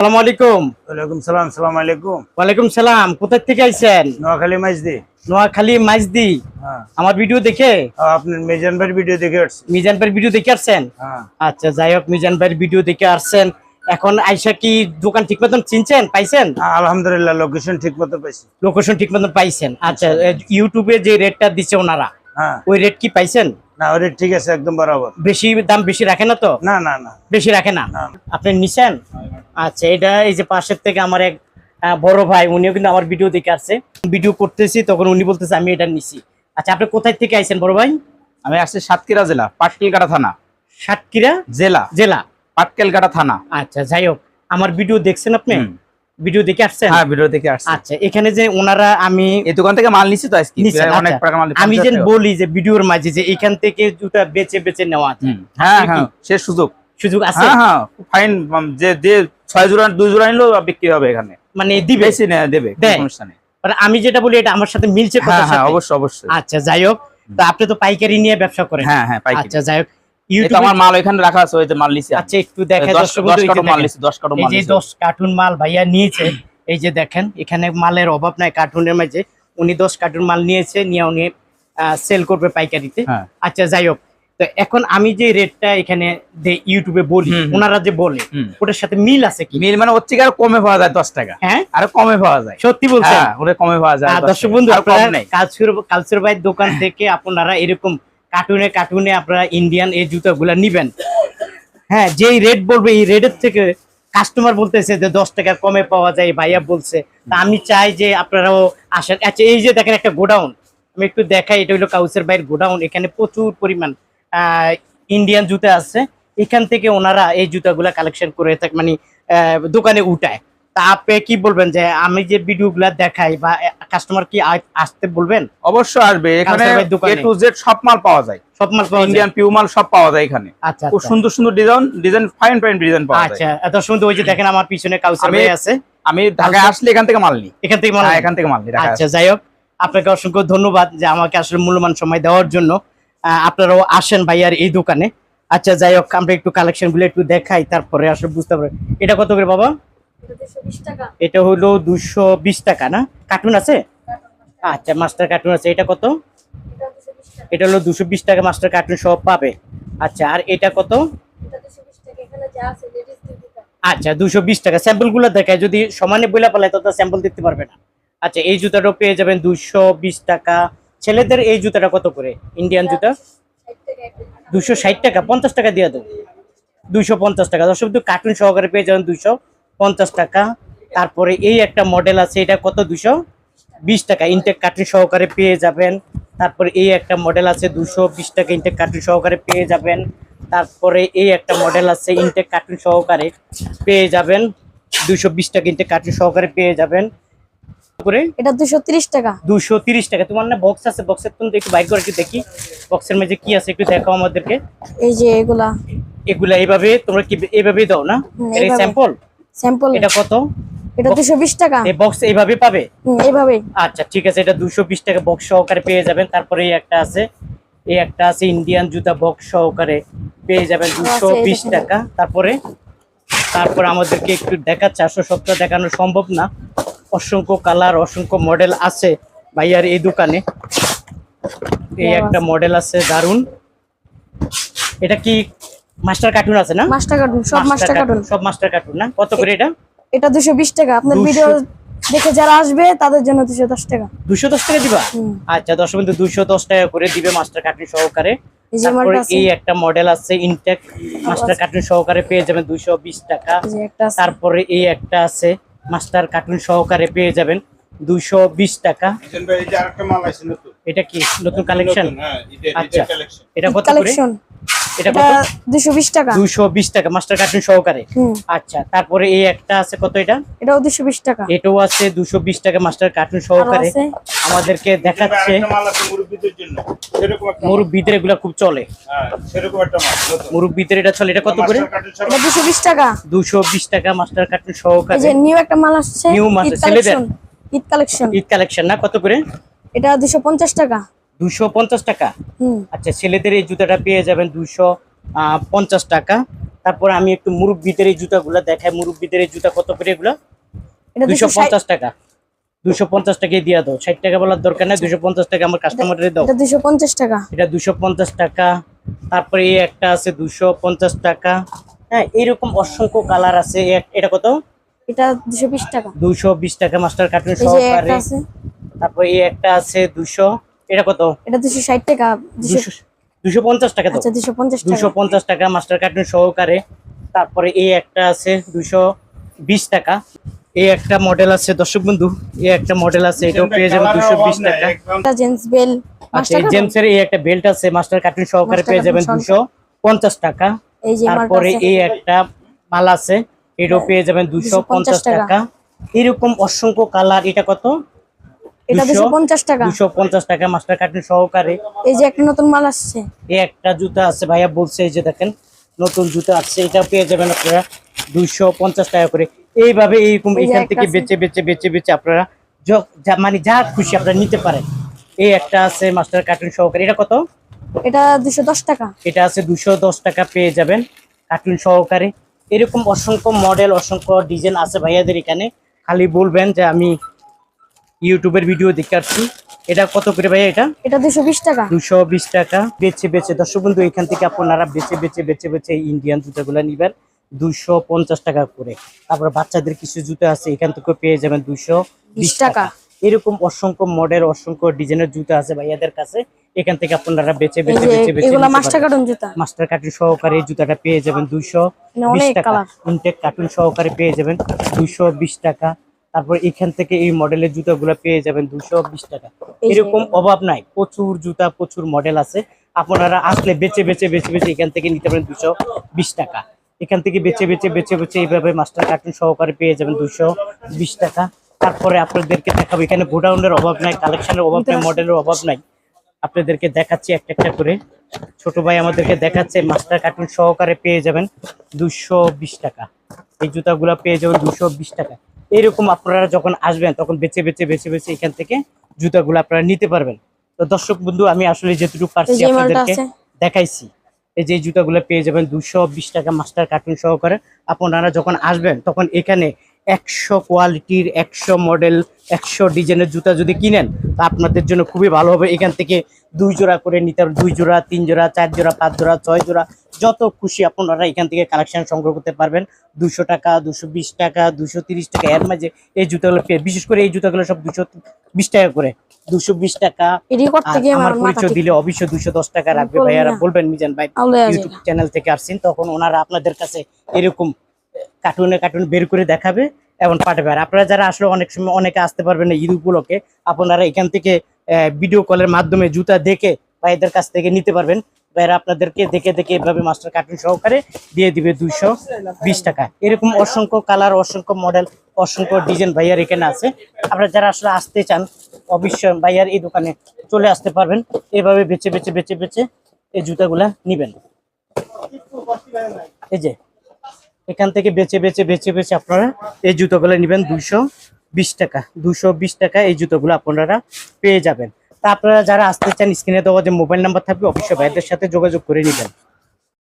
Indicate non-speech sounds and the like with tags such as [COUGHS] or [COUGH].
আসসালামু আলাইকুম। ওয়ালাইকুম সালাম সালাম আলাইকুম। ওয়ালাইকুম সালাম। কোথা থেকে আইছেন? নোয়াখালী মাইজদি নোয়াখালী মাইজদি আমার ভিডিও দেখে? আপনার মেজান ভাইয়ের ভিডিও দেখে আসছি মিজান ভাইয়ের ভিডিও দেখে আসছেন? হ্যাঁ। আচ্ছা যাই হোক মিজান ভাইয়ের ভিডিও দেখে আসছেন। এখন আইসা কি দোকান ঠিক মতন চিনছেন? পাইছেন? আলহামদুলিল্লাহ লোকেশন ঠিক মতো পাইছি। লোকেশন ঠিক মতন পাইছেন। আচ্ছা ইউটিউবে যে রেটটা দিচ্ছে ওনারা হ্যাঁ। ওই রেট কি পাইছেন? না ওরে ঠিক আছে একদম বরাবর। বেশি দাম বেশি রাখে না তো? না না না। বেশি রাখে না। আপনি নিছেন? আচ্ছা এটা এই যে পাশের থেকে আমার এক বড় ভাই উনিও কিন্তু আমার ভিডিও দেখে আসছে। ভিডিও করতেছি তখন উনি বলতেছে আমি এটা নিছি। আচ্ছা আপনি কোথায় থেকে আইছেন বড় ভাই? আমি আসছি সাতক্ষীরা জেলা পাটকেলকাটা থানা। সাতক্ষীরা জেলা। জেলা। পাটকেলকাটা থানা। আচ্ছা যাই হোক আমার ভিডিও দেখছেন আপনি। ভিডিও দেখে আসছেন? হ্যাঁ ভিডিও দেখে আসছি। আচ্ছা এখানে যে ওনারা আমি এই দোকান থেকে মাল নিছি তো আজকে অনেক আচ্ছা। টাকা মাল আমি যে 50 টাকা। বলি যে ভিডিওর মাঝে যে এখান থেকে জুতা বেচে বেচে নেওয়া আছে। হ্যাঁ হ্যাঁ সে সুযোগ। সুযোগ আছে? হ্যাঁ হ্যাঁ ফাইন যে যে ছয় জোড়া দুই জোড়া নিলেও বিক্রি হবে এখানে। মানে দিবে? বেশি নেয় দেবে। সমস্যা নেই। মানে আমি যেটা বলি এটা আমার সাথে মিলছে হ্যাঁ কথার হ্যাঁ অবশ্যই অবশ্যই। আচ্ছা যাই হোক তো আপনি তো পাইকারি নিয়ে ব্যবসা করেন। হ্যাঁ হ্যাঁ পাইকারি। আচ্ছা যাই হোক আমার মাল এখানে রাখা আছে ওই যে মাল নিছি আচ্ছা একটু দেখে দশ দর্শক দশ বন্ধু, এই কার্টন মাল দেখেন। নিছি দশ কার্টন এই যে নিছি দশ মাল ভাইয়া নিয়েছে এই যে দেখেন এখানে মালের অভাব নাই কার্টুনের মাঝে। উনি দশ কার্টুন মাল নিয়েছে নিয়ে উনি সেল করবে পাইকারিতে। হ্যাঁ। আচ্ছা যাই হোক। তো এখন আমি যে রেটটা এখানে ইউটিউবে বলি। ওনারা যে বলে ওটার সাথে মিল আছে কি? মিল মানে আরও কমে পাওয়া যায় দশ টাকা। হ্যাঁ? আরও কমে পাওয়া যায়। সত্যি বলছেন? হ্যাঁ ওরে কমে পাওয়া যায় আহ, 10 দর্শক বন্ধু আপনারা কালচুর ভাইয়ের দোকান [COUGHS] থেকে আপনারা এরকম কার্টুনে কার্টুনে আপনারা ইন্ডিয়ান এই জুতাগুলা নিবেন। হ্যাঁ যেই রেট বলবে, এই রেটের থেকে কাস্টমার বলতেছে যে দশ টাকার কমে পাওয়া যায়, ভাইয়া বলছে। তা আমি চাই যে আপনারাও আসেন। আচ্ছা এই যে দেখেন একটা গোডাউন। আমি একটু দেখাই, এটা হলো কাউসের ভাইয়ের গোডাউন। এখানে প্রচুর পরিমাণ ইন্ডিয়ান জুতা আছে। এখান থেকে ওনারা এই জুতাগুলা কালেকশন করে থাকে মানে দোকানে উঠায়। তা আপনি কি বলবেন যে আমি যে ভিডিওগুলা দেখাই বা কাস্টমার কি আসতে বলবেন? অবশ্যই আসবে। এখানে দোকানে। এ টু জেড সব মাল পাওয়া যায়। সব মাল পাওয়া ইন্ডিয়ান পিউ মাল সব পাওয়া যায় এখানে। আচ্ছা খুব আচ্ছা। সুন্দর সুন্দর design design fine fine design পাওয়া আচ্ছা এত সুন্দর ওই যে দেখেন আমার পিছনে কাউসার আমি- ভাই আছে। আমি ঢাকায় আসলে এখান থেকে মাল নিই। এখান থেকে হ্যাঁ? এখান থেকে মাল নিই আচ্ছা যাই হোক আপনাকে অসংখ্য ধন্যবাদ যে আমাকে আসলে মূল্যবান সময় দেওয়ার জন্য। আপনারাও আসেন ভাইয়ার এই দোকানে। আচ্ছা যাই হোক আমরা একটু কালেকশনগুলো একটু দেখাই তারপরে আসলে বুঝতে পারবেন। এটা কত করে বাবা? এটা হলো দুশো বিশ টাকা না? কার্টুন আছে? আচ্ছা মাস্টার কার্টুন আছে। এটা কত? এটা হলো দুশো বিশ টাকা মাস্টার কার্টুন সব পাবে। আচ্ছা আর এটা কত? আচ্ছা দুশো বিশ টাকা। স্যাম্পলগুলো দেখায় যদি সমানে বইলা পালায় তত স্যাম্পল দিতে পারবে না। আচ্ছা এই জুতাটাও পেয়ে যাবেন দুশো বিশ টাকা। ছেলেদের এই জুতাটা কত করে? ইন্ডিয়ান জুতা? দুশো ষাট টাকা পঞ্চাশ টাকা দিয়ে দেবো দুশো পঞ্চাশ টাকা। দর্শক কার্টুন সহকারে পেয়ে যাবেন দুশো পঞ্চাশ টাকা। তারপরে এই একটা মডেল আছে এটা কত? দুশো বিশ টাকা। ইনটেক কার্টুন সহকারে পেয়ে যাবেন। তারপরে এই একটা মডেল আছে দুশো বিশ টাকা ইনটেক কার্টুন সহকারে পেয়ে যাবেন। তারপরে এই একটা মডেল আছে ইনটেক কার্টুন সহকারে পেয়ে যাবেন। দুশো বিশ টাকা ইনটেক কার্টুন সহকারে পেয়ে যাবেন। করে এটা দুশো তিরিশ টাকা। দুশো তিরিশ টাকা। তোমার না বক্স আছে? বক্সের তুমি একটু বাইর করে একটু দেখি। বক্সের মধ্যে কি আছে একটু দেখাও আমাদেরকে। এই যে এগুলা। এগুলা এইভাবে তোমরা কি এইভাবেই দাও না? এটা স্যাম্পল স্যাম্পল। এটা কত? এটা দুশো বিশ টাকা। এই বক্স এইভাবে পাবে? এইভাবে। আচ্ছা ঠিক আছে এটা দুশো বিশ টাকা বক্স সহকারে পেয়ে যাবেন। তারপরে এই একটা আছে। এই একটা আছে ইন্ডিয়ান জুতা বক্স সহকারে পেয়ে যাবেন দুশো আচ্ছা। টাকা। তারপরে তারপরে আমাদেরকে একটু দেখাচ্ছে আসলে সবটা দেখানো সম্ভব না। অসংখ্য কালার অসংখ্য মডেল আছে ভাইয়ার এই দোকানে। এই একটা মডেল আছে দারুণ এটা কি মাস্টার কার্টুন আছে না? মাস্টার কার্টুন সব মাস্টার কার্টুন সব মাস্টার কার্টুন না? কত করে এটা? এটা দুশো বিশ টাকা। আপনার 200 ভিডিও দেখে যারা আসবে তাদের জন্য দুশো দশ টাকা। দুশো দশ টাকা দিবা? আচ্ছা দশ কিন্তু দুশো দশ টাকা করে দিবে মাস্টার কার্টুন সহকারে। এই তারপরে এই একটা মডেল আছে ইনটেক মাস্টার কার্টুন সহকারে পেয়ে যাবেন দুশো বিশ টাকা। তারপরে এই একটা আছে মাস্টার কার্টুন সহকারে পেয়ে যাবেন দুশো বিশ টাকা। এটা কি? নতুন কালেকশন আচ্ছা। এটা কত করে? কালেকশন এটা কত? টাকা। দুশো বিশ টাকা মাস্টার কার্টুন সহকারে? আচ্ছা তারপরে এই একটা আছে কত এটা? এটাও টাকা। এটাও আছে দুশো বিশ টাকা মাস্টার কার্টুন সহকারে। আমাদেরকে দেখাচ্ছে। মুরব্বিদের এগুলা খুব চলে। মুরব্বিদের এটা চলে এটা কত করে? এটা দুশো বিশ টাকা। দুশো বিশ টাকা মাস্টার কার্টুন এই সহকারে। যে নিউ একটা মাল আসছে New মাল ছেলেদের? ঈদ কালেকশন। ঈদ কালেকশন না? কত করে? এটা দুশো পঞ্চাশ টাকা। দুশো পঞ্চাশ টাকা। আচ্ছা ছেলেদের এই জুতাটা পেয়ে যাবেন দুশো পঞ্চাশ টাকা। তারপরে আমি একটু মুরব্বিদের এই জুতাগুলো দেখাই। মুরব্বিদের এই জুতা কত করে এগুলো? দুশো পঞ্চাশ টাকা। দুশো পঞ্চাশ টাকায় দিয়ে দাও। ষাট টাকা বলার দরকার নেই। দুশো পঞ্চাশ টাকা আমার কাস্টমারের দাও। দুশো পঞ্চাশ টাকা। এটা দুশো পঞ্চাশ টাকা। তারপরে এই একটা আছে দুশো পঞ্চাশ টাকা। হ্যাঁ এইরকম অসংখ্য কালার আছে। এটা কত? এটা দুশো বিশ টাকা। দুশো বিশ টাকা মাস্টার কার্টুন সহকারে। তারপরে এই একটা আছে দুশো। এটা কত? এটা দুশো ষাট টাকা দুশো দুশো দুশো পঞ্চাশ টাকা তো? আচ্ছা দুশো পঞ্চাশ দুশো টাকা পঞ্চাশ টাকা মাস্টার কার্টুন সহকারে। তারপরে এই একটা আছে দুশো বিশ টাকা। এই একটা মডেল আছে দর্শক বন্ধু এই একটা মডেল আছে এটাও পেয়ে যাবেন দুশো বিশ টাকা। এটা জেন্টস বেল আচ্ছা এই জেমসের এই একটা বেল্ট আছে মাস্টার কার্টুন সহকারে পেয়ে যাবেন কার্টুন দুশো পঞ্চাশ টাকা। এই যে তারপরে এই একটা মাল আছে এটাও পেয়ে যাবেন দুশো পঞ্চাশ 250 টাকা। টাকা। এরকম অসংখ্য কালার এটা কত? এটা দুশো পঞ্চাশ টাকা। দুশো পঞ্চাশ টাকা মাস্টার কার্টুন সহকারে। এই যে একটা নতুন মাল আসছে। এই একটা জুতা আছে ভাইয়া বলছে এই যে দেখেন নতুন জুতা আছে এটা পেয়ে যাবেন আপনারা দুইশো পঞ্চাশ টাকা করে। এইভাবে এইরকম এই এখান থেকে। বেচে বেচে বেচে বেচে আপনারা মানে যা খুশি আপনারা নিতে পারেন। এই একটা আছে মাস্টার কার্টুন সহকারে। এটা কত? এটা দুশো দশ টাকা। এটা আছে দুশো দশ টাকা পেয়ে যাবেন কার্টুন সহকারে। এরকম অসংখ্য মডেল অসংখ্য ডিজাইন আছে ভাইয়াদের এখানে। খালি বলবেন যে আমি ইউটিউবের ভিডিও দেখে আসছি। এটা কত করে ভাইয়া এটা? এটা দুশো বিশ টাকা। দুশো বিশ টাকা। বেচে বেচে দর্শক বন্ধু এখান থেকে আপনারা বেচে বেচে বেচে বেচে এই ইন্ডিয়ান জুতাগুলো নিবেন দুশো পঞ্চাশ টাকা করে। তারপর বাচ্চাদের কিছু জুতো আছে এখান থেকে পেয়ে যাবেন দুশো বিশ টাকা। এরকম অসংখ্য মডেল অসংখ্য ডিজাইনের জুতো আছে ভাইয়াদের কাছে। এখান থেকে আপনারা বেচে বেচে এগুলা নিতে মাস্টার কার্টুন জুতা। মাস্টার কার্টুন সহকারে এই জুতাটা পেয়ে যাবেন দুইশো বিশ টাকা। ইনটেক কার্টুন সহকারে পেয়ে যাবেন দুইশো বিশ টাকা। তারপর এখান থেকে এই মডেলের জুতাগুলো পেয়ে যাবেন দুশো বিশ টাকা। এরকম অভাব নাই প্রচুর জুতা প্রচুর মডেল আছে। আপনারা আসলে বেচে বেচে বেচে বেচে এখান থেকে নিতে পারেন দুশো বিশ টাকা। এখান থেকে বেচে বেচে বেচে বেচে এইভাবে মাস্টার কার্টুন সহকারে পেয়ে যাবেন দুশো বিশ টাকা। তারপরে আপনাদেরকে দেখাবো এখানে গোডাউনের অভাব নাই কালেকশনের অভাব নাই মডেলের অভাব নাই। আপনাদেরকে দেখাচ্ছি একটা একটা করে। ছোট ভাই আমাদেরকে দেখাচ্ছে মাস্টার কার্টুন সহকারে পেয়ে যাবেন দুশো বিশ টাকা। এই জুতাগুলো পেয়ে যাবেন দুশো বিশ টাকা। এরকম আপনারা যখন আসবেন তখন বেছে বেছে বেছে বেছে এখান থেকে জুতাগুলো আপনারা নিতে পারবেন। তো দর্শক বন্ধু আমি আসলে যেটুকু পারছি আপনাদেরকে দেখাইছি। এই যে জুতাগুলো পেয়ে যাবেন দুশো বিশ টাকা মাস্টার কার্টুন সহকারে। আপনারা যখন আসবেন তখন এখানে একশো কোয়ালিটির একশো মডেল একশো ডিজাইনের জুতা যদি কিনেন তা আপনাদের জন্য খুবই ভালো হবে। এখান থেকে দুই জোড়া করে নিতে পারবেন দুই জোড়া তিন জোড়া চার জোড়া পাঁচ জোড়া ছয় জোড়া যত খুশি আপনারা এখান থেকে কালেকশন সংগ্রহ করতে পারবেন। দুশো টাকা দুশো বিশ টাকা দুশো তিরিশ টাকা এর মাঝে এই জুতাগুলো পেয়ে বিশেষ করে এই জুতাগুলো সব দুশো বিশ টাকা করে দুশো বিশ টাকা। আমার পরিচয় দিলে অবশ্যই দুশো দশ টাকা রাখবে। ভাইয়ারা বলবেন মিজান ভাই ইউটিউব চ্যানেল থেকে আসছেন তখন ওনারা আপনাদের কাছে এরকম কার্টুনে কার্টুন বের করে দেখাবে এবং পাঠাবে। আর আপনারা যারা আসলে অনেক সময় অনেকে আসতে পারবেন না ঈদ উপলক্ষে, আপনারা এখান থেকে ভিডিও কলের মাধ্যমে জুতা দেখে বা ভাইদের কাছ থেকে নিতে পারবেন। ভাইরা আপনাদেরকে দেখে দেখে এভাবে মাস্টার কার্টুন সহকারে দিয়ে দিবে দুইশো বিশ টাকা। এরকম অসংখ্য কালার অসংখ্য মডেল অসংখ্য ডিজাইন ভাইয়ার এখানে আছে। আপনারা যারা আসলে আসতে চান, অবশ্যই ভাইয়ার এই দোকানে চলে আসতে পারবেন। এভাবে বেছে বেছে বেছে বেছে এই জুতাগুলা নিবেন। এই যে এখান থেকে বেছে বেছে বেছে বেছে আপনারা এই জুতোগুলো নেবেন দুশো বিশ টাকা। দুশো বিশ টাকা এই জুতোগুলো আপনারা পেয়ে যাবেন। তা আপনারা যারা আসতে চান, স্ক্রিনে দেওয়া যে মোবাইল নাম্বার থাকবে, অবশ্যই ভাইদের সাথে যোগাযোগ করে নেবেন।